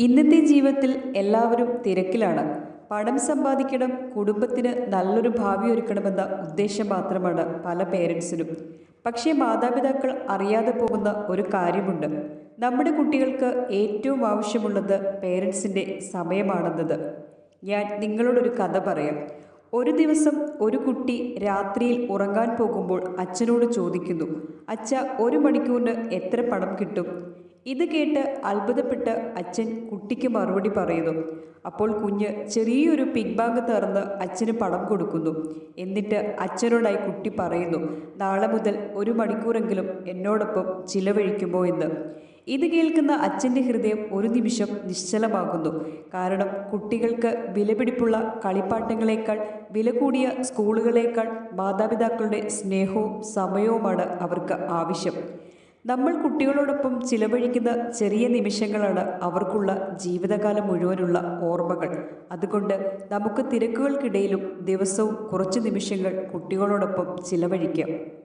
ഇന്നത്തെ ജീവിതത്തിൽ എല്ലാവരും തിരക്കിലാണ്. പണം സമ്പാദിക്കണം കുടുംബത്തിന് നല്ലൊരു ഭാവി ഒരുക്കണമെന്ന ഉദ്ദേശം മാത്രമാണ് പല പേരൻസിനും. പക്ഷേ മാതാപിതാക്കൾ അറിയാതെ പോകുന്ന ഒരു കാര്യമുണ്ട്. നമ്മുടെ കുട്ടികൾക്ക് ഏറ്റവും ആവശ്യമുള്ളത് പേരൻസിന്റെ സമയമാണെന്നത്. ഞാൻ നിങ്ങളോടൊരു കഥ പറയാം. ഒരു ദിവസം ഒരു കുട്ടി രാത്രിയിൽ ഉറങ്ങാൻ പോകുമ്പോൾ അച്ഛനോട് ചോദിക്കുന്നു അച്ഛ ഒരു മണിക്കൂറിന് എത്ര പണം കിട്ടും? ഇത് കേട്ട് അത്ഭുതപ്പെട്ട് അച്ഛൻ കുട്ടിക്ക് മറുപടി പറയുന്നു. അപ്പോൾ കുഞ്ഞ് ചെറിയൊരു പിഗ് ബാഗ് തുറന്ന് അച്ഛന് പണം കൊടുക്കുന്നു. എന്നിട്ട് അച്ഛനോടായി കുട്ടി പറയുന്നു നാളെ മുതൽ ഒരു മണിക്കൂറെങ്കിലും എന്നോടൊപ്പം ചിലവഴിക്കുമോ എന്ന്. ഇത് കേൾക്കുന്ന അച്ഛന്റെ ഹൃദയം ഒരു നിമിഷം നിശ്ചലമാകുന്നു. കാരണം കുട്ടികൾക്ക് വിലപിടിപ്പുള്ള കളിപ്പാട്ടങ്ങളേക്കാൾ വില കൂടിയ സ്കൂളുകളേക്കാൾ മാതാപിതാക്കളുടെ സ്നേഹവും സമയവുമാണ് അവർക്ക് ആവശ്യം. നമ്മൾ കുട്ടികളോടൊപ്പം ചിലവഴിക്കുന്ന ചെറിയ നിമിഷങ്ങളാണ് അവർക്കുള്ള ജീവിതകാലം മുഴുവനുള്ള ഓർമ്മകൾ. അതുകൊണ്ട് നമുക്ക് തിരക്കുകൾക്കിടയിലും ദിവസവും കുറച്ച് നിമിഷങ്ങൾ കുട്ടികളോടൊപ്പം ചിലവഴിക്കാം.